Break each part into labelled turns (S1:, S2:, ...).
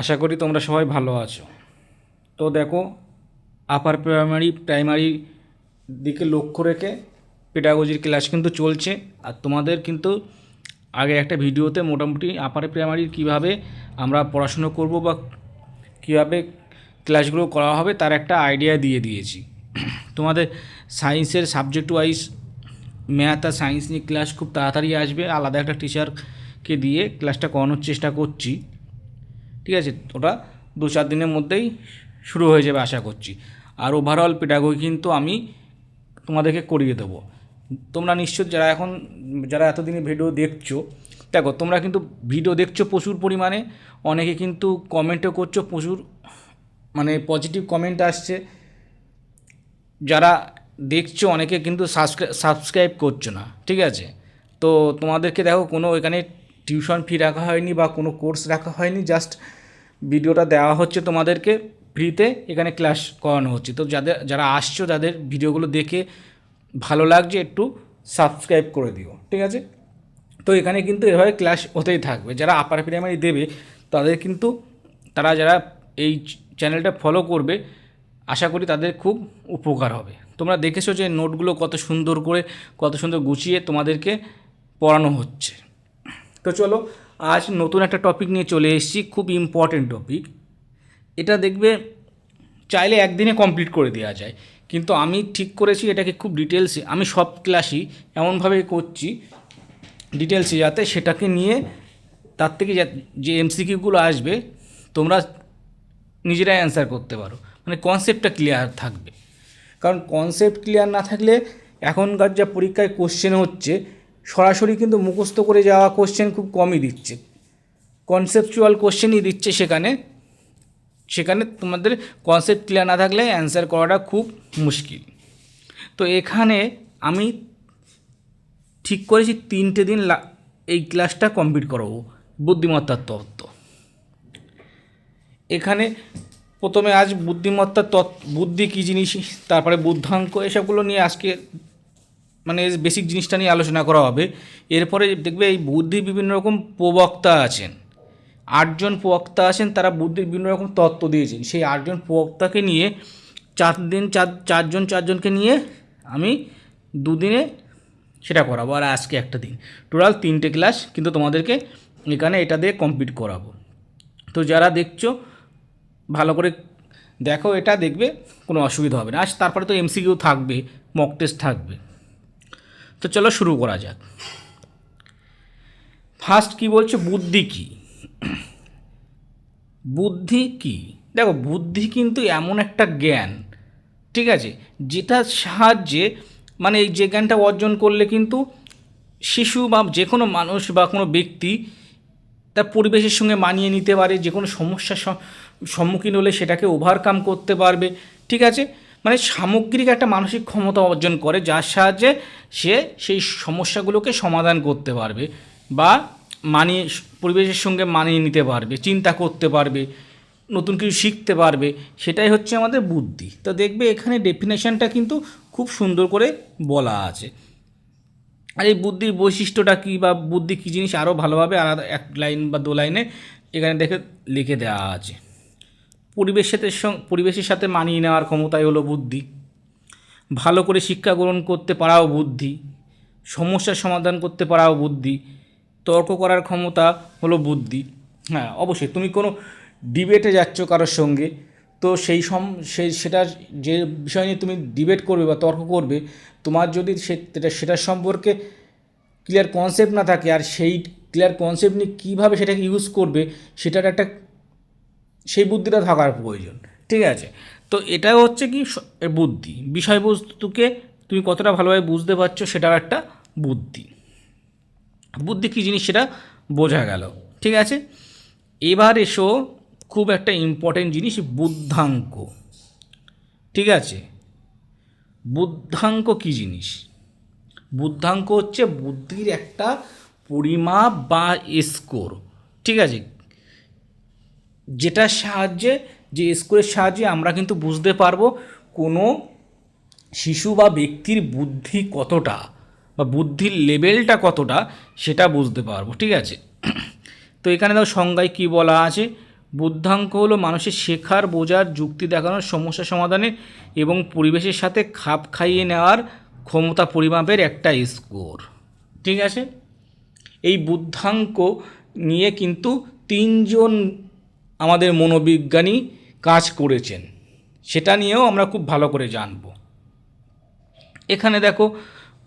S1: আশা করি তোমরা সবাই ভালো আছো। তো দেখো আপার প্রাইমারি প্রাইমারি দিকে লক্ষ্য রেখে পেডাগজির ক্লাস কিন্তু চলছে। আর তোমাদের কিন্তু আগে একটা ভিডিওতে মোটামুটি আপার প্রাইমারির কীভাবে আমরা পড়াশুনো করব বা কীভাবে ক্লাসগুলো করা হবে তার একটা আইডিয়া দিয়ে দিয়েছি। তোমাদের সায়েন্সের সাবজেক্ট ওয়াইজ ম্যাথ আর সায়েন্স নিয়ে ক্লাস খুব তাড়াতাড়ি আসবে। আলাদা একটা টিচারকে দিয়ে ক্লাসটা করানোর চেষ্টা করছি। ঠিক আছে? ওটা দু চার দিনের মধ্যেই শুরু হয়ে যাবে আশা করছি। আর ওভারঅল পেডাগোগি কিন্তু আমি তোমাদেরকে করিয়ে দেবো। তোমরা নিশ্চয় যারা এখন, যারা এতদিনে ভিডিও দেখছ, দেখো, তোমরা কিন্তু ভিডিও দেখছ প্রচুর পরিমাণে। অনেকে কিন্তু কমেন্টও করছ, প্রচুর মানে পজিটিভ কমেন্ট আসছে। যারা দেখছ, অনেকে কিন্তু সাবস্ক্রাইব করছ না, ঠিক আছে? তো তোমাদেরকে দেখো, কোনো এখানে টিউশন ফি রাখা হয়নি বা কোনো কোর্স রাখা হয়নি জাস্ট ভিডিওটা দেওয়া হচ্ছে তোমাদেরকে ফ্রিতে, এখানে ক্লাস করানো হচ্ছে। তো যাদের, যারা আসছো, তাদের ভিডিওগুলো দেখে ভালো লাগছে, একটু সাবস্ক্রাইব করে দিও, ঠিক আছে? তো এখানে কিন্তু এভাবে ক্লাস হতেই থাকবে। যারা আপার প্রাইমারি দেবে, তাদের কিন্তু, তারা যারা এই চ্যানেলটা ফলো করবে, আশা করি তাদের খুব উপকার হবে। তোমরা দেখেছ যে নোটগুলো কত সুন্দর করে, কত সুন্দর গুছিয়ে তোমাদেরকে পড়ানো হচ্ছে। তো চলো, আজ নতুন একটা টপিক নিয়ে চলে এসেছি, খুব ইম্পর্টেন্ট টপিক এটা দেখবে চাইলে একদিনে কমপ্লিট করে দেওয়া যায়, কিন্তু আমি ঠিক করেছি এটাকে খুব ডিটেলসে আমি সব ক্লাসই এমনভাবে করছি ডিটেলসে যাতে সেটাকে নিয়ে তার থেকে যা- এমসিকিউগুলো আসবে, তোমরা নিজেরাই অ্যান্সার করতে পারো। মানে কনসেপ্টটা ক্লিয়ার থাকবে। কারণ কনসেপ্ট ক্লিয়ার না থাকলে এখনকার যা পরীক্ষায় কোশ্চেন হচ্ছে সরাসরি কিন্তু মুখস্থ করে যাওয়া কোশ্চেন খুব কমই দিচ্ছে। কনসেপচুয়াল কোশ্চেনই দিচ্ছে সেখানে। সেখানে তোমাদের কনসেপ্ট ক্লিয়ার না থাকলে অ্যান্সার করাটা খুব মুশকিল। তো এখানে আমি ঠিক করেছি তিনটে দিন এই ক্লাসটা কমপ্লিট করাবো বুদ্ধিমত্তার তত্ত্ব। এখানে প্রথমে আজ বুদ্ধিমত্তার তত্ত্ব বুদ্ধি কী জিনিস, তারপরে বুদ্ধাঙ্ক, এসবগুলো নিয়ে আজকে মানে বেসিক জিনিসটা নিয়ে আলোচনা করা হবে। এরপরে দেখবে এই বুদ্ধির বিভিন্ন রকম প্রবক্তা আছেন। আটজন প্রবক্তা আছেন, তারা বুদ্ধির বিভিন্ন রকম তত্ত্ব দিয়েছেন। সেই আটজন প্রবক্তাকে নিয়ে চার দিন, চার, চারজন, চারজনকে নিয়ে আমি দুদিনে সেটা করাবো। আর আজকে একটা দিন। টোটাল তিনটে ক্লাস কিন্তু তোমাদেরকে এখানে এটা দিয়ে কমপ্লিট করাবো। তো যারা দেখছ, ভালো করে দেখো এটা, দেখবে কোনো অসুবিধা হবে না। আজ তারপরে তো এমসিকিউ থাকবে মক টেস্ট থাকবে। তো চলো শুরু করা যাক। ফার্স্ট কি বলছে? বুদ্ধি কি? বুদ্ধি কি? দেখো, বুদ্ধি কিন্তু এমন একটা জ্ঞান, ঠিক আছে? যেটার সাহায্যে মানে এই যে জ্ঞানটা অর্জন করলে কিন্তু শিশু বা যে কোনো মানুষ বা কোনো ব্যক্তি তার পরিবেশের সঙ্গে মানিয়ে নিতে পারে, যে কোনো সমস্যার সম্মুখীন হলে সেটাকে ওভারকাম করতে পারবে, ঠিক আছে? মানে সামগ্রিক একটা মানসিক ক্ষমতা অর্জন করে, যার সাহায্যে সে সেই সমস্যাগুলোকে সমাধান করতে পারবে বা মানিয়ে, পরিবেশের সঙ্গে মানিয়ে নিতে পারবে, চিন্তা করতে পারবে, নতুন কিছু শিখতে পারবে, সেটাই হচ্ছে আমাদের বুদ্ধি। তো দেখবে এখানে ডেফিনেশনটা কিন্তু খুব সুন্দর করে বলা আছে। আর এই বুদ্ধির বৈশিষ্ট্যটা কী বা বুদ্ধি কী জিনিস আরও ভালোভাবে আলাদা এক লাইন বা দু লাইনে এখানে দেখে, লিখে দেওয়া আছে। পরিবেশের সাথে সং- পরিবেশের সাথে মানিয়ে নেওয়ার ক্ষমতাই হলো বুদ্ধি। ভালো করে শিক্ষা গ্রহণ করতে পারাও বুদ্ধি, সমস্যার সমাধান করতে পারাও বুদ্ধি, তর্ক করার ক্ষমতা হলো বুদ্ধি। হ্যাঁ অবশ্যই, তুমি কোনো ডিবেটে যাচ্ছ কারোর সঙ্গে, তো সেই সম সেই সেটার যে বিষয় নিয়ে তুমি ডিবেট করবে বা তর্ক করবে, তোমার যদি সেটা- সেটার সম্পর্কে ক্লিয়ার কনসেপ্ট না থাকে, আর সেই ক্লিয়ার কনসেপ্ট নিয়ে কীভাবে সেটাকে ইউজ করবে, সেটার একটা সেই বুদ্ধিটা থাকার প্রয়োজন, ঠিক আছে? তো এটা হচ্ছে কি বুদ্ধি। বিষয়বস্তুকে তুমি কতটা ভালোভাবে বুঝতে পারছ সেটাও একটা বুদ্ধি। বুদ্ধি কী জিনিস সেটা বোঝা গেল, ঠিক আছে? এবার এসো খুব একটা ইম্পর্টেন্ট জিনিস, বুদ্ধাঙ্ক। ঠিক আছে? বুদ্ধাঙ্ক কী জিনিস? বুদ্ধাঙ্ক হচ্ছে বুদ্ধির একটা পরিমাপ বা স্কোর ঠিক আছে? যেটার সাহায্যে, যে স্কোরের সাহায্যে আমরা কিন্তু বুঝতে পারব কোনো শিশু বা ব্যক্তির বুদ্ধি কতটা বা বুদ্ধির লেভেলটা কতটা সেটা বুঝতে পারব, ঠিক আছে? তো এখানে দাও সংজ্ঞায় কী বলা আছে? বুদ্ধাঙ্ক হলো মানুষের শেখার, বোঝার, যুক্তি দেখানোর, সমস্যা সমাধানে এবং পরিবেশের সাথে খাপ খাইয়ে নেওয়ার ক্ষমতা পরিমাপের একটা স্কোর, ঠিক আছে? এই বুদ্ধাঙ্ক নিয়ে কিন্তু তিনজন আমাদের মনোবিজ্ঞানী কাজ করেছেন। সেটা নিয়েও আমরা খুব ভালো করে জানব। এখানে দেখো,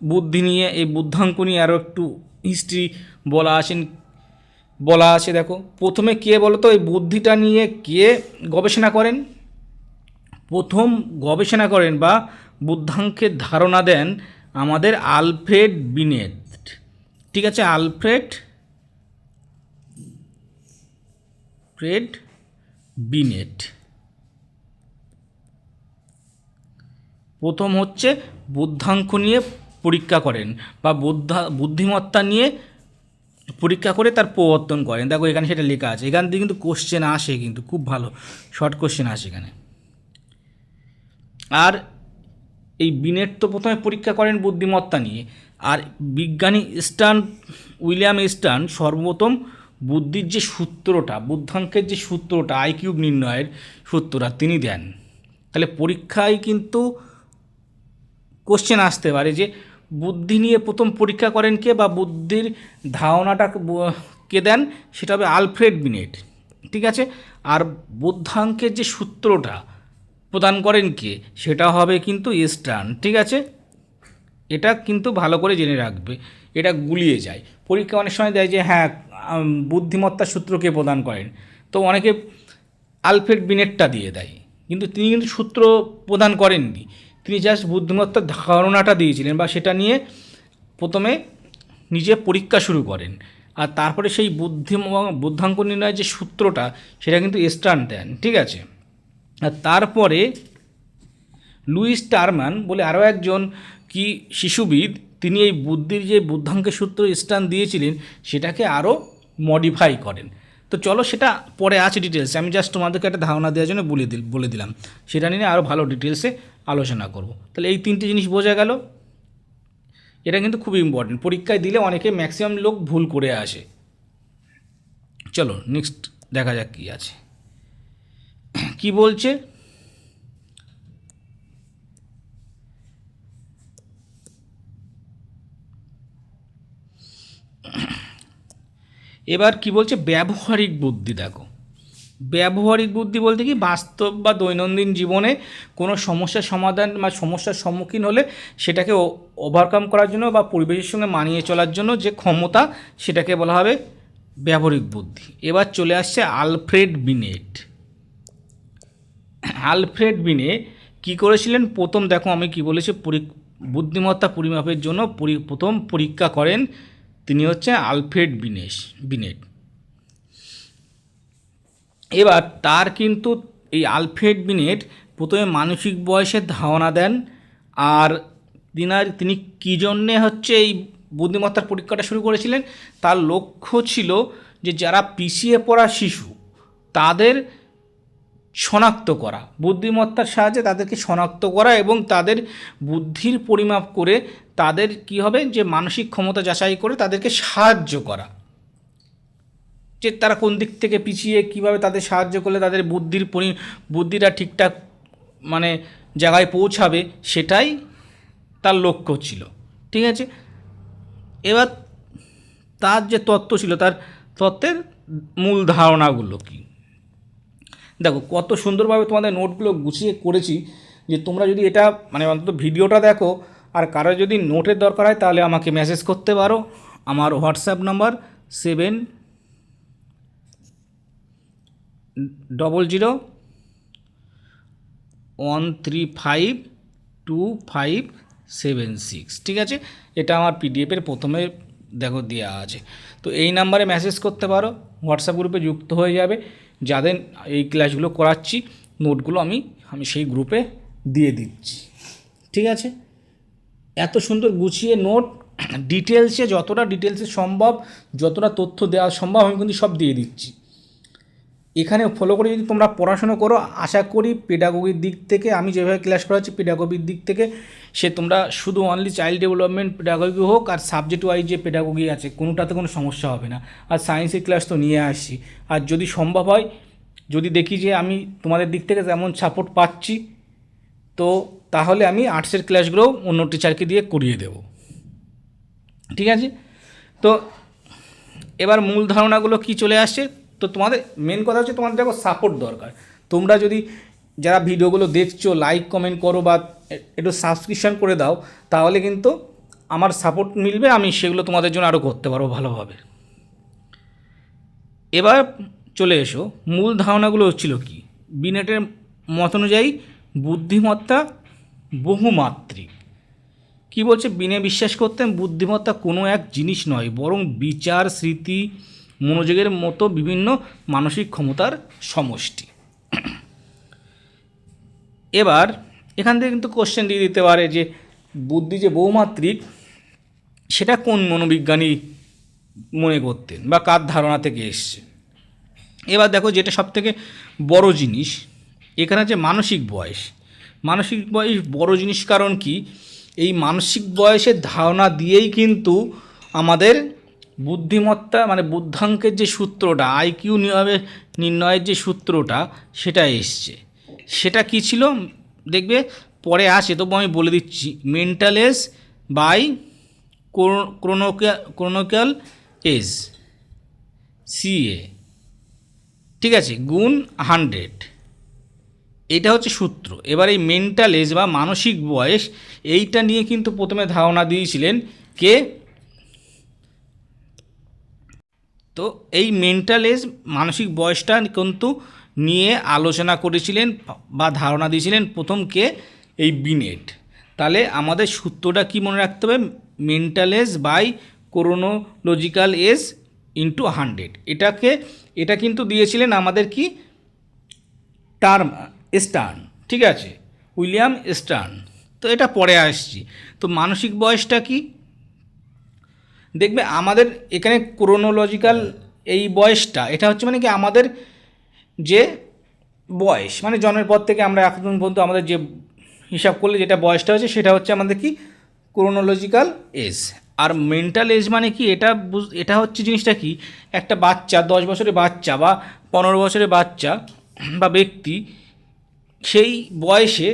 S1: বুদ্ধি নিয়ে, এই বুদ্ধাঙ্ক নিয়ে আরও একটু হিস্ট্রি বলা আছেন বলা আছে দেখো। প্রথমে কে বলো তো এই বুদ্ধিটা নিয়ে কে গবেষণা করেন? প্রথম গবেষণা করেন বা বুদ্ধাঙ্কের ধারণা দেন আমাদের আলফ্রেড বিনেট। ঠিক আছে, আলফ্রেড? ফ্রেড? বিনেট। প্রথম হচ্ছে বুদ্ধাঙ্ক নিয়ে পরীক্ষা করেন বা বুদ্ধা, বুদ্ধিমত্তা নিয়ে পরীক্ষা করে তার প্রবর্তন করেন। দেখো এখানে সেটা লেখা আছে। এখান থেকে কিন্তু কোশ্চেন আসে কিন্তু, খুব ভালো। শর্ট কোশ্চেন আসে এখানে। আর এই বিনেট তো প্রথমে পরীক্ষা করেন বুদ্ধিমত্তা নিয়ে। আর বিজ্ঞানী স্টান উইলিয়াম স্টান সর্বপ্রথম বুদ্ধির যে সূত্রটা, বুদ্ধাঙ্কের যে সূত্রটা আইকিউব নির্ণয়ের সূত্রটা তিনি দেন। তাহলে পরীক্ষায় কিন্তু কোশ্চেন আসতে পারে যে, বুদ্ধি নিয়ে প্রথম পরীক্ষা করেন কে বা বুদ্ধির ধারণাটা কে দেন? সেটা হবে আলফ্রেড বিনেট। ঠিক আছে? আর বুদ্ধাঙ্কের যে সূত্রটা প্রদান করেন কে, সেটা হবে কিন্তু স্টার্ন ঠিক আছে? এটা কিন্তু ভালো করে জেনে রাখবে। এটা গুলিয়ে যায়। পরীক্ষা অনেক সময় দেয় যে হ্যাঁ বুদ্ধিমত্তার সূত্রকে প্রদান করেন। তো অনেকে আলফ্রেড বিনেটটা দিয়ে দেয়। কিন্তু তিনি কিন্তু সূত্র প্রদান করেননি। তিনি জাস্ট বুদ্ধিমত্তার ধারণাটা দিয়েছিলেন বা সেটা নিয়ে প্রথমে নিজে পরীক্ষা শুরু করেন। আর তারপরে সেই বুদ্ধি বুদ্ধাঙ্ক নির্ণয়ের যে সূত্রটা, সেটা কিন্তু স্টার্ন দেন, ঠিক আছে? আর তারপরে লুইস টারমান বলে আরও একজন কি শিশুবিদ, তিনি এই বুদ্ধির যে বুদ্ধাঙ্কের সূত্র স্থান দিয়েছিলেন, সেটাকে আরও মডিফাই করেন। তো চলো সেটা পরে আছে ডিটেলসে আমি জাস্ট তোমাদেরকে একটা ধারণা দেওয়ার জন্য বলে দিল, বলে দিলাম। সেটা নিয়ে আরও ভালো ডিটেলসে আলোচনা করব। তাহলে এই তিনটে জিনিস বোঝা গেল। এটা কিন্তু খুব ইম্পর্টেন্ট পরীক্ষায় দিলে অনেকে ম্যাক্সিমাম লোক ভুল করে আসে। চলো নেক্সট দেখা যাক কী আছে। কি বলছে? এবার কি বলছে? ব্যবহারিক বুদ্ধি দেখো। ব্যবহারিক বুদ্ধি বলতে কি? বাস্তব বা দৈনন্দিন জীবনে কোনো সমস্যার সমাধান বা সমস্যার সম্মুখীন হলে সেটাকে ওভারকাম করার জন্য বা পরিবেশের সঙ্গে মানিয়ে চলার জন্য যে ক্ষমতা, সেটাকে বলা হবে ব্যবহারিক বুদ্ধি। এবার চলে আসছে আলফ্রেড বিনেট। আলফ্রেড বিনে কি করেছিলেন? প্রথম দেখো আমি কি বলেছি, পরি- বুদ্ধিমত্তা পরিমাপের জন্য পরি- প্রথম পরীক্ষা করেন তিনি হচ্ছে আলফ্রেড বিনেশ বিনেট এবার তার কিন্তু এই আলফ্রেড বিনেট প্রথমে মানসিক বয়সের ধারণা দেন আর তিনার, তিনি কী জন্যে হচ্ছে এই বুদ্ধিমত্তার পরীক্ষাটা শুরু করেছিলেন? তার লক্ষ্য ছিল যে যারা পিছিয়ে পড়া শিশু, তাদের শনাক্ত করা। বুদ্ধিমত্তার সাহায্যে তাদেরকে শনাক্ত করা এবং তাদের বুদ্ধির পরিমাপ করে তাদের কি হবে? যে মানসিক ক্ষমতা যাচাই করে তাদেরকে সাহায্য করা। যে তারা কোন দিক থেকে পিছিয়ে, কীভাবে তাদের সাহায্য করলে তাদের বুদ্ধির পরি, বুদ্ধিটা ঠিকঠাক মানে জায়গায় পৌঁছাবে, সেটাই তার লক্ষ্য ছিল। ঠিক আছে? এবার তার যে তত্ত্ব ছিল, তার তত্ত্বের মূল ধারণাগুলো কী? দেখো, কত সুন্দরভাবে তোমাদের নোটগুলো গুছিয়ে করেছি যে তোমরা যদি এটা মানে অন্তত ভিডিওটা দেখো, আর কারও যদি নোটের দরকার হয় তাহলে আমাকে মেসেজ করতে পারো। আমার WhatsApp number seven double zero one three five two five seven six ঠিক আছে? এটা আমার পিডিএফের প্রথমে দেখো দেওয়া আছে। তো এই নাম্বারে মেসেজ করতে পারো হোয়াটসঅ্যাপ গ্রুপে যুক্ত হয়ে যাবে। যাদের এই ক্লাসগুলো করাচ্ছি নোটগুলো আমি আমি সেই গ্রুপে দিয়ে দিচ্ছি। ঠিক আছে? এত সুন্দর গুছিয়ে নোট ডিটেলসে যতটা ডিটেলসে সম্ভব, যতটা তথ্য দেওয়া সম্ভব, আমি কিন্তু সব দিয়ে দিচ্ছি। এখানে ফলো করে যদি তোমরা পড়াশোনা করো, আশা করি পেডাগোগির দিক থেকে, আমি যেভাবে ক্লাস করাচ্ছি পেডাগোগির দিক থেকে, সে তোমরা শুধু অনলি চাইল্ড ডেভেলপমেন্ট পেডাগোগি হোক আর সাবজেক্ট ওয়াইজ যে পেডাগোগি আছে, কোনোটাতে কোনো সমস্যা হবে না। আর সায়েন্সের ক্লাস তো নিয়ে আসছি। আর যদি সম্ভব হয়, যদি দেখি যে আমি তোমাদের দিক থেকে তেমন সাপোর্ট পাচ্ছি, তো তাহলে আমি আর্টসের ক্লাসগুলোও অন্য টিচারকে দিয়ে করিয়ে দেব। ঠিক আছে? তো এবার মূল ধারণাগুলো কি চলে আসছে? তো তোমাদের মেন কথা হচ্ছে তোমাদের দেখো সাপোর্ট দরকার। তোমরা যদি যারা ভিডিওগুলো দেখছ লাইক কমেন্ট করো বা একটু সাবস্ক্রিপশন করে দাও, তাহলে কিন্তু আমার সাপোর্ট মিলবে, আমি সেগুলো তোমাদের জন্য আরও করতে পারব ভালোভাবে। এবার চলে এসো, মূল ধারণাগুলো হচ্ছিল কি? বিনেটের মত অনুযায়ী বুদ্ধিমত্তা বহুমাত্রিক। কি বলছে? বিনে বিশ্বাস করতেন বুদ্ধিমত্তা কোনো এক জিনিস নয়, বরং বিচার, স্মৃতি মনোযোগের মতো বিভিন্ন মানসিক ক্ষমতার সমষ্টি। এবার এখান থেকে কিন্তু কোশ্চেন দিয়ে দিতে পারে যে, বুদ্ধি যে বহুমাত্রিক, সেটা কোন মনোবিজ্ঞানী মনে করতেন বা কার ধারণা থেকে এসছে? এবার দেখো যেটা সব থেকে বড় জিনিস, এখানে যে মানসিক বয়স। মানসিক বয়স বড় জিনিস কারণ কি? এই মানসিক বয়সের ধারণা দিয়েই কিন্তু আমাদের বুদ্ধিমত্তা মানে বুদ্ধাঙ্কের যে সূত্রটা আইকিউ নির্ণয়ের নির্ণয়ের যে সূত্রটা, সেটা এসছে। সেটা কি ছিল? দেখবে, পরে আসে, তবু আমি বলে দিচ্ছি। Mental age by chronological age CA ঠিক আছে? গুণ হান্ড্রেড এটা হচ্ছে সূত্র। এবার এই মেন্টাল এজ বা মানসিক বয়স, এইটা নিয়ে কিন্তু প্রথমে ধারণা দিয়েছিলেন কে? তো এই মেন্টাল এজ মানসিক বয়সটা কিন্তু নিয়ে আলোচনা করেছিলেন বা ধারণা দিয়েছিলেন প্রথম কে এই বিনেট। তাহলে আমাদের সূত্রটা কি মনে রাখতে হবে? Mental age by chronological age into hundred এটাকে, এটা কিন্তু দিয়েছিলেন আমাদের কি? Term, Stern. ঠিক আছে? William Stern. তো এটা পরে আসছি। তো মানসিক বয়সটা কি? দেখবে আমাদের এখানে ক্রোনোলজিক্যাল এই বয়সটা, এটা হচ্ছে মানে কি আমাদের যে বয়স মানে জন্মের পর থেকে আমরা এখন পর্যন্ত আমাদের যে হিসাব করলে যেটা বয়সটা হচ্ছে সেটা হচ্ছে আমাদের কি ক্রোনোলজিক্যাল এজ আর মেন্টাল এজ মানে কি এটা এটা হচ্ছে জিনিসটা কি, একটা বাচ্চা, দশ বছরের বাচ্চা বা পনেরো বছরের বাচ্চা বা ব্যক্তি সেই বয়সে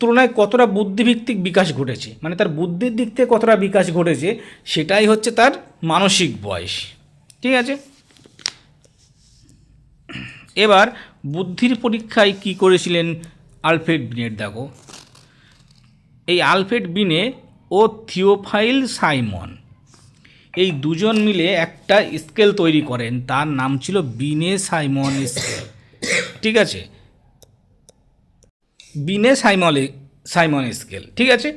S1: তুলনায় কতটা বুদ্ধিভিত্তিক বিকাশ ঘটেছে? মানে তার বুদ্ধির দিক থেকে কতটা বিকাশ ঘটেছে, সেটাই হচ্ছে তার মানসিক বয়স। ঠিক আছে? এবার বুদ্ধির পরীক্ষায় কি করেছিলেন আলফ্রেড বিনের দেখো। এই আলফ্রেড বিনে ও থিওফাইল সাইমন, এই দুজন মিলে একটা স্কেল তৈরি করেন। তার নাম ছিল বিনে সাইমন স্কেল। ঠিক আছে? বিনে সাইমলি, সাইমন স্কেল, ঠিক আছে?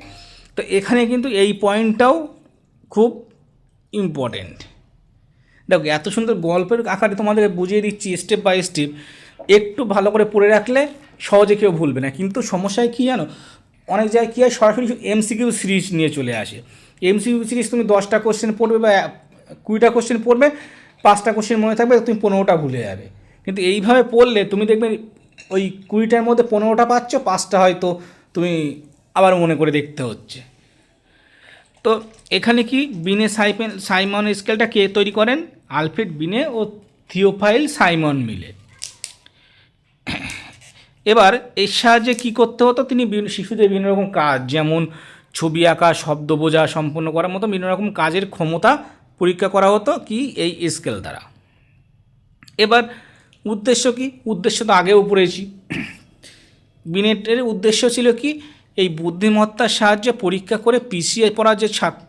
S1: তো এখানে কিন্তু এই পয়েন্টটাও খুব ইম্পর্টেন্ট দেখো, এত সুন্দর গল্পের আকারে তোমাদের বুঝিয়ে দিচ্ছি স্টেপ বাই স্টেপ একটু ভালো করে পড়ে রাখলে সহজে কেউ ভুলবে না। কিন্তু সমস্যায় কী জানো? অনেক জায়গায় কী হয়, সরাসরি এমসিকিউ সিরিজ নিয়ে চলে আসে। এমসিকিউ সিরিজ তুমি দশটা কোশ্চেন পড়বে বা কুড়িটা কোশ্চেন পড়বে, পাঁচটা কোশ্চেন মনে থাকবে, তুমি পনেরোটা ভুলে যাবে। কিন্তু এইভাবে পড়লে তুমি দেখবে ওই কুড়িটার মধ্যে পনেরোটা পাচ্ছ, পাঁচটা হয়তো তুমি আবার মনে করে দেখতে হচ্ছে। তো এখানে কি বিনে সাইপেন, সাইমন স্কেলটা কে তৈরি করেন? আলফ্রেড বিনে ও থিওফাইল সাইমন মিলে। এবার এর সাহায্যে কী করতে হতো? তিনি শিশুদের বিভিন্ন রকম কাজ, যেমন ছবি আঁকা, শব্দ বোঝা সম্পন্ন করার মতো বিভিন্ন রকম কাজের ক্ষমতা পরীক্ষা করা হতো কি? এই স্কেল দ্বারা। এবার উদ্দেশ্য কি? উদ্দেশ্য তো আগেও পড়েছি। বিনেটের উদ্দেশ্য ছিল কি? এই বুদ্ধিমত্তার সাহায্যে পরীক্ষা করে পিছিয়ে পড়া যে ছাত্র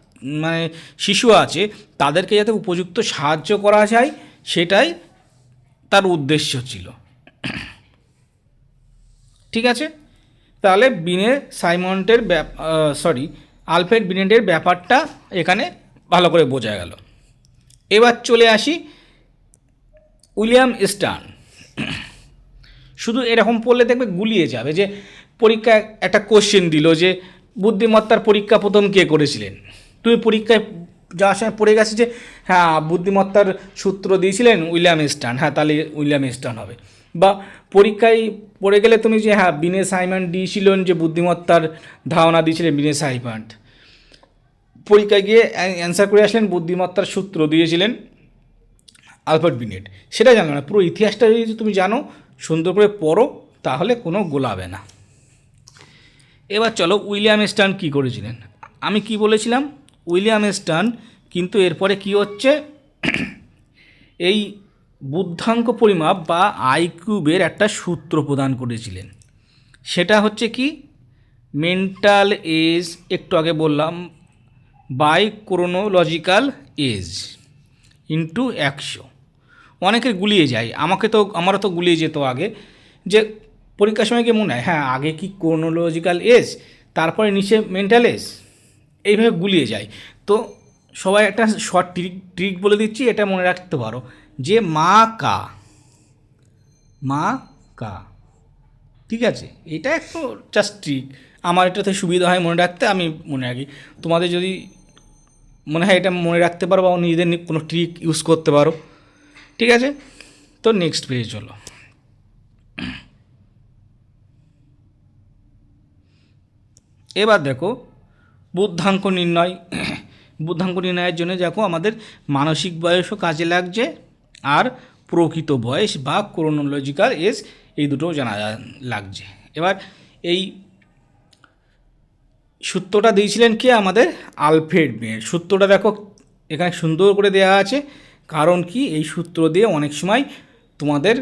S1: মানে শিশু আছে, তাদেরকে যাতে উপযুক্ত সাহায্য করা যায়, সেটাই তার উদ্দেশ্য ছিল। ঠিক আছে? তাহলে বিনে সাইমন্টের সরি আলফ্রেড বিনেটের ব্যাপারটা এখানে ভালো করে বোঝা গেল। এবার চলে আসি উইলিয়াম স্টার্ন। শুধু এরকম পড়লে দেখবে গুলিয়ে যাবে যে পরীক্ষায় একটা কোশ্চেন দিল যে, বুদ্ধিমত্তার পরীক্ষা প্রথম কে করেছিলেন? তুমি পরীক্ষায় যাওয়ার সময় পড়ে গেছে যে হ্যাঁ বুদ্ধিমত্তার সূত্র দিয়েছিলেন উইলিয়াম স্টার্ন। হ্যাঁ তাহলে উইলিয়াম স্টার্ন হবে। বা পরীক্ষায় পড়ে গেলে তুমি যে হ্যাঁ বিনে সাইমন দিয়েছিলেন যে বুদ্ধিমত্তার ধারণা দিয়েছিলেন বিনে সাইমন পরীক্ষায় গিয়ে অ্যান্সার করে আসলেন, বুদ্ধিমত্তার সূত্র দিয়েছিলেন। Alfred Binet. সেটা জানো না। পুরো ইতিহাসটা যদি তুমি জানো, সুন্দর করে পড়ো, তাহলে কোনো গোলাবে না। এবার চলো, উইলিয়াম স্টার্ন কী করেছিলেন? আমি কি বলেছিলাম? উইলিয়াম স্টার্ন কিন্তু এরপরে কি হচ্ছে? এই বুদ্ধাঙ্ক পরিমাপ বা আইকিউবের একটা সূত্র প্রদান করেছিলেন। সেটা হচ্ছে কি? মেন্টাল এজ, একটু আগে বললাম, বাই ক্রোনোলজিক্যাল এজ ইন্টু একশো। অনেকের গুলিয়ে যায়। আমাকে তো, আমারও তো গুলিয়ে যেত আগে। যে পরীক্ষার সময় কি মনে হয় হ্যাঁ আগে কি ক্রোনোলজিক্যাল এজ তারপরে নিচে মেন্টাল এজ এইভাবে গুলিয়ে যায়। তো সবাই একটা শর্ট ট্রিক ট্রিক বলে দিচ্ছি, এটা মনে রাখতে পারো। যে মা কা মা কা, ঠিক আছে? এটা একটু জাস্ট ট্রিক আমার এটাতে সুবিধা হয় মনে রাখতে, আমি মনে রাখি। তোমাদের যদি মনে হয় এটা মনে রাখতে পারো বা নিজেদের কোনো ট্রিক ইউজ করতে পারো। ঠিক আছে? তো নেক্সট পেজ হলো এবার দেখো, বুদ্ধাঙ্ক নির্ণয়। বুদ্ধাঙ্ক নির্ণয়ের জন্য দেখো, আমাদের মানসিক বয়সও কাজে লাগছে আর প্রকৃত বয়স বা ক্রোনোলজিক্যাল এজ এই দুটো জানা লাগছে। এবার এই সূত্রটা দিয়েছিলেন কে? আমাদের আলফ্রেড বের সূত্রটা দেখো, এখানে সুন্দর করে দেওয়া আছে। কারণ কি? এই সূত্র দিয়ে অনেক সময় তোমাদের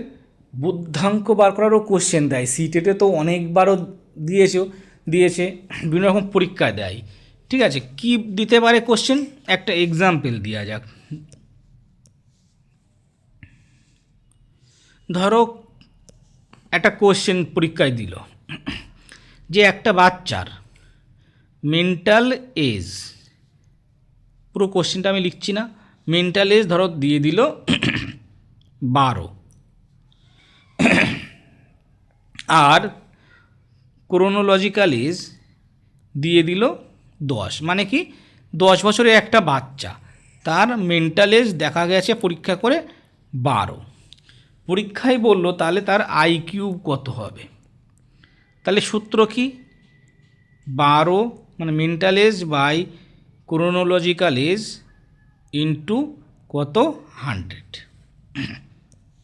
S1: বুদ্ধাঙ্ক বার করারও কোশ্চেন দেয়। সিটেটে তো অনেকবারও দিয়েছে দিয়েছে, বিভিন্ন রকম পরীক্ষা দেয়। ঠিক আছে, কি দিতে পারে কোশ্চেন একটা এক্সাম্পল দেওয়া যাক। ধরো, একটা কোশ্চেন পরীক্ষায় দিল। যে একটা বাচ্চার মেন্টাল এজ পুরো কোশ্চেনটা আমি লিখছি না। মেন্টাল এজ ধরো দিয়ে দিল বারো। আর ক্রোনোলজিক্যাল এজ দিয়ে দিল দশ। মানে কি, দশ বছরের একটা বাচ্চা, তার মেন্টাল এজ দেখা গেছে পরীক্ষা করে বারো। পরীক্ষায় বলল, তাহলে তার আইকিউ কত হবে? তাহলে সূত্র কি? বারো মানে mental age by chronological age into কত হান্ড্রেড।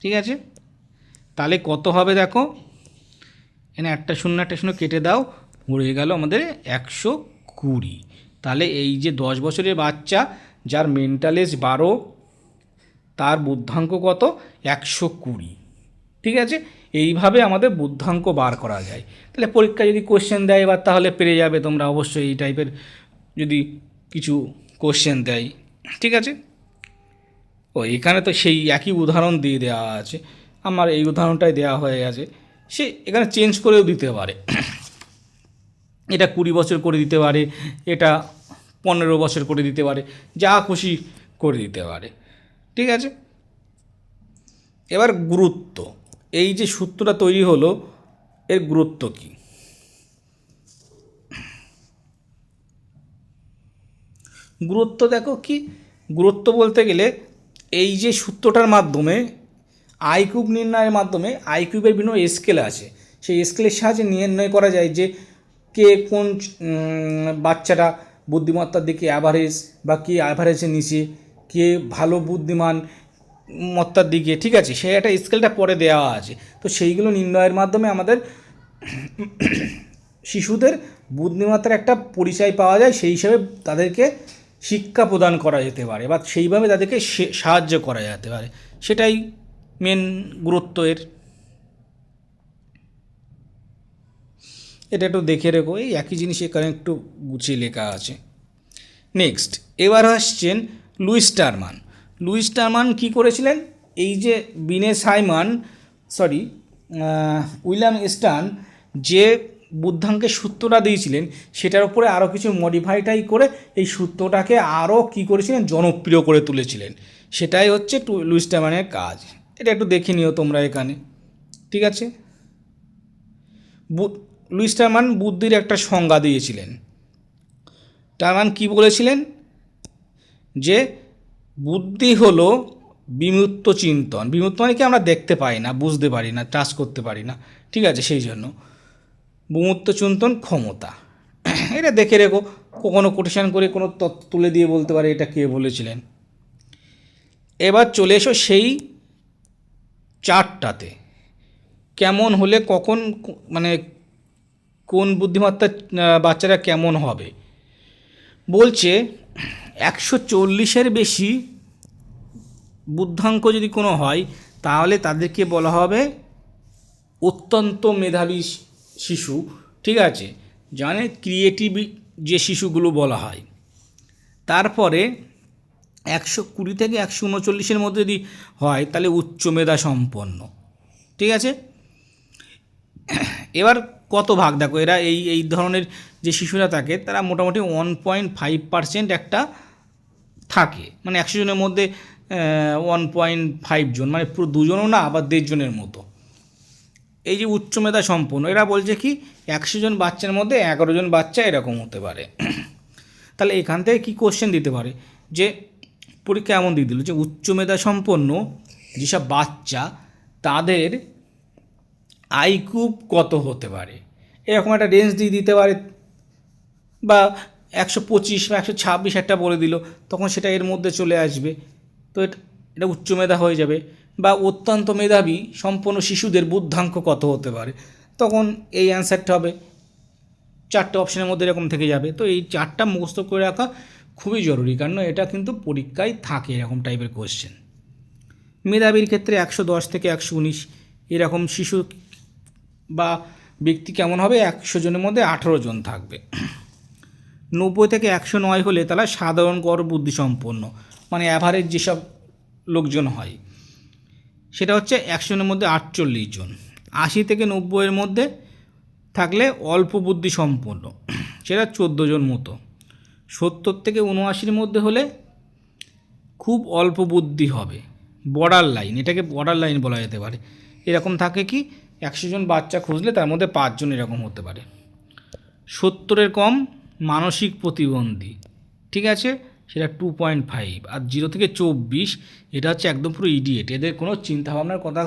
S1: ঠিক আছে? তাহলে কত হবে দেখো? এখানে একটা শূন্য একটা শূন্য কেটে দাও, হয়ে গেল আমাদের একশো কুড়ি। তাহলে এই যে দশ বছরের বাচ্চা, যার মেন্টাল এজ বারো, তার বুদ্ধাঙ্ক কত? একশো কুড়ি। ঠিক আছে? এইভাবে আমাদের বুদ্ধাঙ্ক বার করা যায়। তাহলে পরীক্ষা যদি কোশ্চেন দেয়, এবার তাহলে পেরে যাবে তোমরা। অবশ্যই এই টাইপের যদি কিছু কোশ্চেন দেয়। ঠিক আছে? ও, এখানে তো সেই একই উদাহরণ দিয়ে দেওয়া আছে। আমার এই উদাহরণটাই দেওয়া হয়ে গেছে। সে এখানে চেঞ্জ করেও দিতে পারে। এটা কুড়ি বছর করে দিতে পারে, এটা পনেরো বছর করে দিতে পারে, যা খুশি করে দিতে পারে। ঠিক আছে? এবার গুরুত্ব। এই যে সূত্রটা তৈরি হলো, এর গুরুত্ব কী? গুরুত্ব দেখো কি? গুরুত্ব বলতে গেলে এই যে সূত্রটার মাধ্যমে আইকিউব নির্ণয়ের মাধ্যমে আইকিউবের বিভিন্ন স্কেল আছে। সেই স্কেলের সাহায্যে নির্ণয় করা যায় যে কে কোন বাচ্চাটা বুদ্ধিমত্তার দিকে অ্যাভারেজ বা কে অ্যাভারেজের নিচে, কে ভালো বুদ্ধিমান মত্তার দিকে, ঠিক আছে? সেই একটা স্কেলটা পরে দেওয়া আছে। তো সেইগুলো নির্ণয়ের মাধ্যমে আমাদের শিশুদের বুদ্ধিমত্তার একটা পরিচয় পাওয়া যায়। সেই হিসাবে তাদেরকে শিক্ষা প্রদান করা যেতে পারে বা সেইভাবে তাদেরকে সাহায্য করা যেতে পারে। সেটাই মেন গুরুত্ব এর। এটা একটু দেখে রেখো, এই একই জিনিস এখানে একটু গুছিয়ে লেখা আছে। নেক্সট এবার আসছেন লুইস টারমান। লুইস টারমান কী করেছিলেন? এই যে বিনে সাইমান সরি উইলিয়াম স্টান যে বুদ্ধাঙ্কের সূত্রটা দিয়েছিলেন, সেটার উপরে আরও কিছু মডিফাইটাই করে এই সূত্রটাকে আরও কী করেছিলেন, জনপ্রিয় করে তুলেছিলেন। সেটাই হচ্ছে লুইস টারমানের কাজ। এটা একটু দেখে নিও তোমরা এখানে। ঠিক আছে? লুইস টারমান বুদ্ধির একটা সংজ্ঞা দিয়েছিলেন। টারমান কি বলেছিলেন? যে বুদ্ধি হলো বিমূর্ত চিন্তন। বিমূর্ত মানে কি আমরা দেখতে পাই না, বুঝতে পারি না ট্রাস্ট করতে পারি না। ঠিক আছে, সেই জন্য। চিন্তন ক্ষমতা। এটা দেখে রেখো, কখনো কোটেশন করে কোনো তথ্য তুলে দিয়ে বলতে পারে এটা কে বলেছিলেন। এবার চলে এসো সেই চারটাতে কেমন হলে কখন মানে কোন বুদ্ধিমত্তা বাচ্চারা কেমন হবে? বলছে, একশো চল্লিশের বেশি বুদ্ধাঙ্ক যদি কোনো হয়, তাহলে তাদেরকে বলা হবে অত্যন্ত মেধাবী শিশু, ঠিক আছে? জানে ক্রিয়েটিভ যে শিশুগুলো বলা হয়। তারপরে একশো কুড়ি থেকে একশো উনচল্লিশের মধ্যে যদি হয়, তাহলে উচ্চ মেধা সম্পন্ন। ঠিক আছে? এবার কত ভাগ? দেখো, এরা এই এই ধরনের যে শিশুরা থাকে, তারা মোটামুটি ওয়ান পয়েন্ট ফাইভ পার্সেন্ট একটা থাকে। মানে একশো জনের মধ্যে ওয়ান পয়েন্ট ফাইভ জন। মানে পুরো দুজনও না, আবার দেড় জনের মতো। এই যে উচ্চ মেধা সম্পন্ন, এরা বলছে কি, একশো জন বাচ্চার মধ্যে এগারো জন বাচ্চা এরকম হতে পারে। তাহলে এখান থেকে কী কোশ্চেন দিতে পারে? যে পরীক্ষা এমন দিয়ে দিল যে উচ্চ মেধা সম্পন্ন যেসব বাচ্চা, তাদের আইকিউ কত হতে পারে? এরকম একটা রেঞ্জ দিয়ে দিতে পারে। বা একশো পঁচিশ বা একশো ছাব্বিশ একটা বলে দিল, তখন সেটা এর মধ্যে চলে আসবে। তো এটা উচ্চ মেধা হয়ে যাবে। বা অত্যন্ত মেধাবী সম্পন্ন শিশুদের বুদ্ধাঙ্ক কত হতে পারে? তখন এই অ্যান্সারটা হবে। চারটে অপশানের মধ্যে এরকম থেকে যাবে। তো এই চারটা মুখস্থ করে রাখা খুবই জরুরি, কারণ এটা কিন্তু পরীক্ষায় থাকে এরকম টাইপের কোশ্চেন মেধাবীর ক্ষেত্রে একশো দশ থেকে একশো উনিশ এরকম শিশু বা ব্যক্তি কেমন হবে? একশো জনের মধ্যে আঠেরো জন থাকবে। নব্বই থেকে একশো নয় হলে তারা সাধারণ গড় বুদ্ধিসম্পন্ন মানে অ্যাভারেজ যেসব লোকজন হয় সেটা হচ্ছে একশো মধ্যে আটচল্লিশ জন। আশি থেকে নব্বইয়ের মধ্যে থাকলে অল্প বুদ্ধি সম্পন্ন। সেটা চোদ্দ জন মতো। সত্তর থেকে উনআশির মধ্যে হলে খুব অল্প বুদ্ধি হবে। বর্ডার লাইন, এটাকে বর্ডার লাইন বলা যেতে পারে। এরকম থাকে কি, একশো জন বাচ্চা খুঁজলে তার মধ্যে পাঁচজন এরকম হতে পারে। সত্তরের কম মানসিক প্রতিবন্ধী, ঠিক আছে? সেটা টু পয়েন্ট ফাইভ আর জিরো থেকে চব্বিশ, এটা হচ্ছে একদম পুরো ইডিয়েট এদের কোনো চিন্তাভাবনার কথা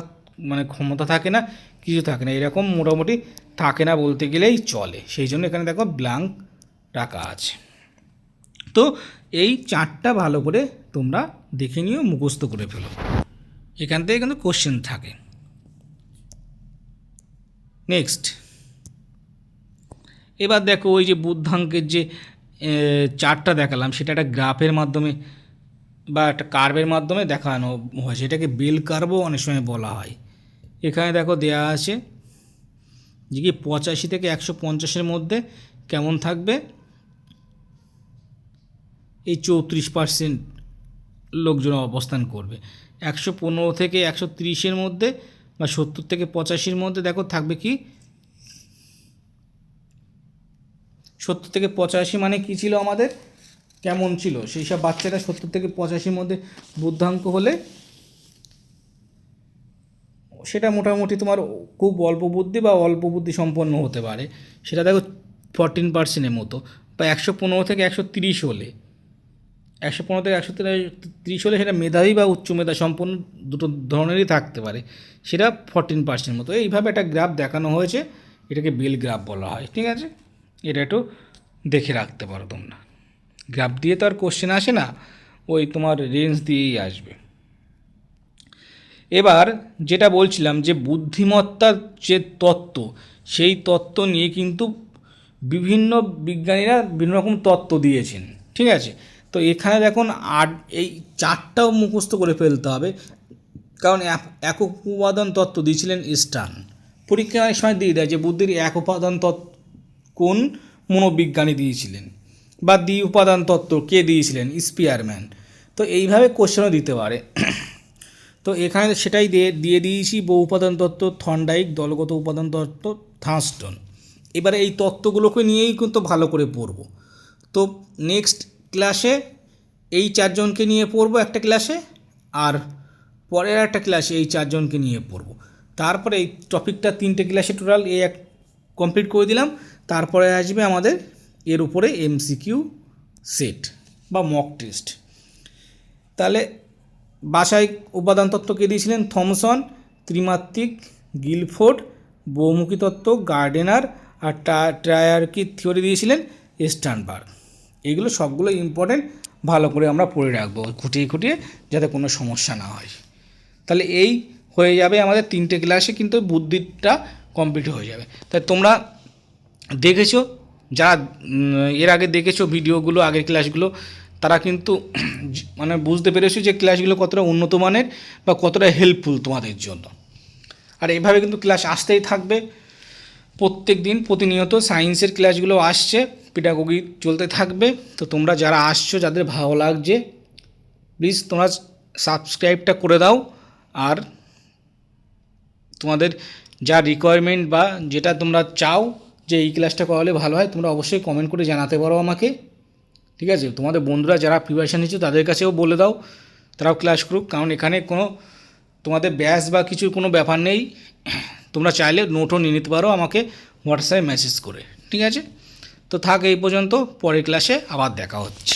S1: মানে ক্ষমতা থাকে না, কিছু থাকে না। এরকম মোটামুটি থাকে না বলতে গেলেই চলে। সেই জন্য এখানে দেখো ব্ল্যাঙ্ক রাখা আছে। তো এই চারটা ভালো করে তোমরা দেখে নিও, মুখস্থ করে ফেলো। এখান থেকে কিন্তু কোশ্চেন থাকে। নেক্সট এবার দেখো ওই যে বুদ্ধাঙ্কের যে চার্টটা দেখালাম। সেটা একটা গ্রাফের মাধ্যমে বা একটা কার্ভের মাধ্যমে দেখানো হয়। সেটাকে বেল কার্ভও অনেক সময় বলা হয়। এখানে দেখো দেয়া আছে যে কি পঁচাশি থেকে একশো পঞ্চাশের মধ্যে কেমন থাকবে? এই চৌত্রিশ পার্সেন্ট লোকজন অবস্থান করবে। একশো পনেরো থেকে একশো তিরিশের মধ্যে বা সত্তর থেকে পঁচাশির মধ্যে দেখো থাকবে কি? সত্তর থেকে পঁচাশি মানে কি ছিল আমাদের? কেমন ছিল? সেই সব বাচ্চারা সত্তর থেকে পঁচাশির মধ্যে বুদ্ধাঙ্ক হলে সেটা মোটামুটি তোমার খুব অল্প বুদ্ধি বা অল্প বুদ্ধি সম্পন্ন হতে পারে। সেটা দেখো ফরটিন পার্সেন্টের মতো। বা একশো পনেরো থেকে একশো তিরিশ হলে। একশো পনেরো থেকে একশো তিরিশ হলে সেটা মেধাবী বা উচ্চ মেধা সম্পন্ন দুটো ধরনেরই থাকতে পারে। সেটা ফরটিন পার্সেন্ট মতো। এইভাবে একটা গ্রাফ দেখানো হয়েছে। এটাকে বেল গ্রাফ বলা হয়। ঠিক আছে? এটা একটু দেখে রাখতে পারো তোমরা। গ্রাফ দিয়ে তো আর কোশ্চেন আসে না, ওই তোমার রেঞ্জ দিয়েই আসবে। এবার যেটা বলছিলাম যে বুদ্ধিমত্তার যে তত্ত্ব, সেই তত্ত্ব নিয়ে কিন্তু বিভিন্ন বিজ্ঞানীরা বিভিন্ন রকম তত্ত্ব দিয়েছেন, ঠিক আছে? তো এখানে দেখুন আট এই চারটাও মুখস্থ করে ফেলতে হবে, কারণ এক- উপাদান তত্ত্ব দিয়েছিলেন স্টান পরীক্ষায় অনেক সময় দিয়ে দেয় যে বুদ্ধির এক উপাদান তত্ত্ব কোন মনোবিজ্ঞানী দিয়েছিলেন? বা দ্বি উপাদান তত্ত্ব কে দিয়েছিলেন? স্পিয়ারম্যান। তো এইভাবে কোশ্চেনও দিতে পারে। তো এখানে সেটাই দিয়ে দিয়ে দিয়েছি বহু উপাদান তত্ত্ব, থন্ডাইক, দলগত উপাদান তত্ত্ব, থার্স্টন। এবারে এই তত্ত্বগুলোকে নিয়েই কিন্তু ভালো করে পড়ব। তো নেক্সট ক্লাসে এই চারজনকে নিয়ে পড়ব একটা ক্লাসে আর পরের একটা ক্লাসে এই চারজনকে নিয়ে পড়ব। তারপরে এই টপিকটা তিনটে ক্লাসে টোটাল এই এক কমপ্লিট করে দিলাম। তারপরে আসবে আমাদের এর উপরে এমসিকিউ সেট বা মক টেস্ট তাহলে বাসায় উপাদান তত্ত্ব কে দিয়েছিলেন? থমসন, ত্রিমাত্রিক, গিলফোর্ড, বহুমুখী তত্ত্ব, গার্ডেনার আর ট্রায়ার্কি থিওরি দিয়েছিলেন স্টানবার্গ। এগুলো সবগুলো ইম্পর্টেন্ট ভালো করে আমরা পড়ে রাখব, খুঁটিয়ে খুঁটিয়ে যাতে কোনো সমস্যা না হয়। তাহলে এই হয়ে যাবে আমাদের তিনটে ক্লাসে কিন্তু বুদ্ধিটা কমপ্লিট হয়ে যাবে। তাই তোমরা দেখেছ? যারা এর আগে দেখেছ ভিডিওগুলো, আগের ক্লাসগুলো, তারা কিন্তু মানে বুঝতে পেরেছ যে ক্লাসগুলো কতটা উন্নত মানের বা কতটা হেল্পফুল তোমাদের জন্য। আর এভাবে কিন্তু ক্লাস আসতেই থাকবে। প্রত্যেক দিন প্রতিনিয়ত সায়েন্সের ক্লাসগুলো আসছে পিটাগোগি চলতে থাকবে। তো তোমরা যারা আসছো, যাদের ভালো লাগছে প্লিজ তোমরা সাবস্ক্রাইবটা করে দাও। আর তোমাদের যা রিকোয়ারমেন্ট বা যেটা তোমরা চাও যে এই ক্লাসটা করালে ভালো হয়, তোমরা অবশ্যই কমেন্ট করে জানাতে পারো আমাকে, ঠিক আছে? তোমাদের বন্ধুরা যারা প্রিপারেশান নিচ্ছে, তাদের কাছেও বলে দাও, তারাও ক্লাস করুক, কারণ এখানে কোনো, তোমাদের ব্যাস বা কিছু কোনো ব্যাপার নেই। তোমরা চাইলে নোটও নিয়ে নিতে পারো আমাকে হোয়াটসঅ্যাপে মেসেজ করে, ঠিক আছে? তো থাক এই পর্যন্ত, পরের ক্লাসে আবার দেখা হচ্ছে।